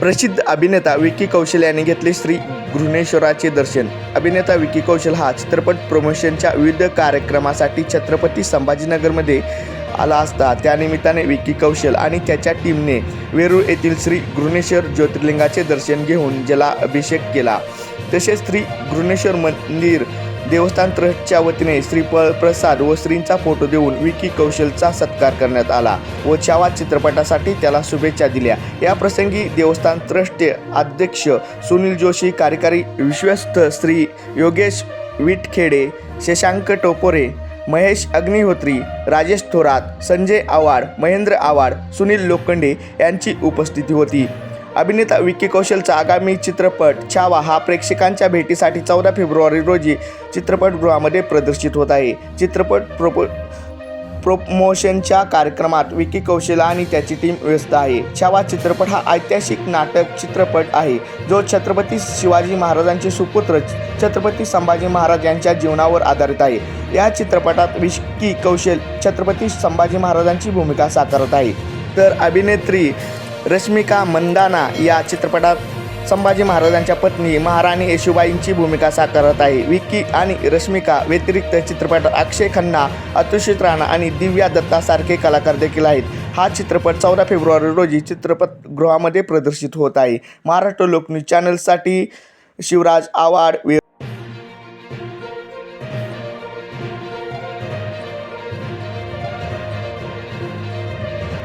प्रसिद्ध अभिनेता विकी कौशल यांनी घेतले श्री घृणेश्वराचे दर्शन. अभिनेता विकी कौशल हा चित्रपट प्रमोशनच्या विविध कार्यक्रमासाठी छत्रपती संभाजीनगरमध्ये आला असता. त्यानिमित्ताने विकी कौशल आणि त्याच्या टीमने वेरूळ येथील श्री घृणेश्वर ज्योतिर्लिंगाचे दर्शन घेऊन जला अभिषेक केला. तसेच श्री घृणेश्वर मंदिर देवस्थान ट्रस्टच्या वतीने श्रीफळ प्रसाद व श्रींचा फोटो देऊन विकी कौशलचा सत्कार करण्यात आला व छावा चित्रपटासाठी त्याला शुभेच्छा दिल्या. या प्रसंगी देवस्थान ट्रस्टचे अध्यक्ष सुनील जोशी कार्यकारी विश्वस्त श्री योगेश विटखेडे शशांक टोपोरे महेश अग्निहोत्री राजेश थोरात संजय आवाड महेंद्र आवाड सुनील लोखंडे यांची उपस्थिती होती. अभिनेता विकी कौशलचा आगामी चित्रपट छावा हा प्रेक्षकांच्या भेटीसाठी चौदा फेब्रुवारी रोजी चित्रपटगृहामध्ये प्रदर्शित होत आहे. चित्रपट प्रोपो प्रोमोशनच्या कार्यक्रमात विकी कौशल आणि त्याची टीम व्यस्त आहे. छावा चित्रपट हा ऐतिहासिक नाटक चित्रपट आहे जो छत्रपती शिवाजी महाराजांचे सुपुत्र छत्रपती संभाजी महाराज यांच्या जीवनावर आधारित आहे. या चित्रपटात विकी कौशल छत्रपती संभाजी महाराजांची भूमिका साकारत आहे. तर अभिनेत्री रश्मिका मंदाना या चित्रपटात संभाजी महाराजांच्या पत्नी महाराणी येशुबाईंची भूमिका साकारत आहे. विक्की आणि रश्मिका व्यतिरिक्त चित्रपटात अक्षय खन्ना अतुषित राणा आणि दिव्या दत्तासारखे कलाकार देखील आहेत. हा चित्रपट चौदा फेब्रुवारी रोजी चित्रपटगृहामध्ये प्रदर्शित होत आहे. महाराष्ट्र लोकन्यूज चॅनलसाठी शिवराज आवाड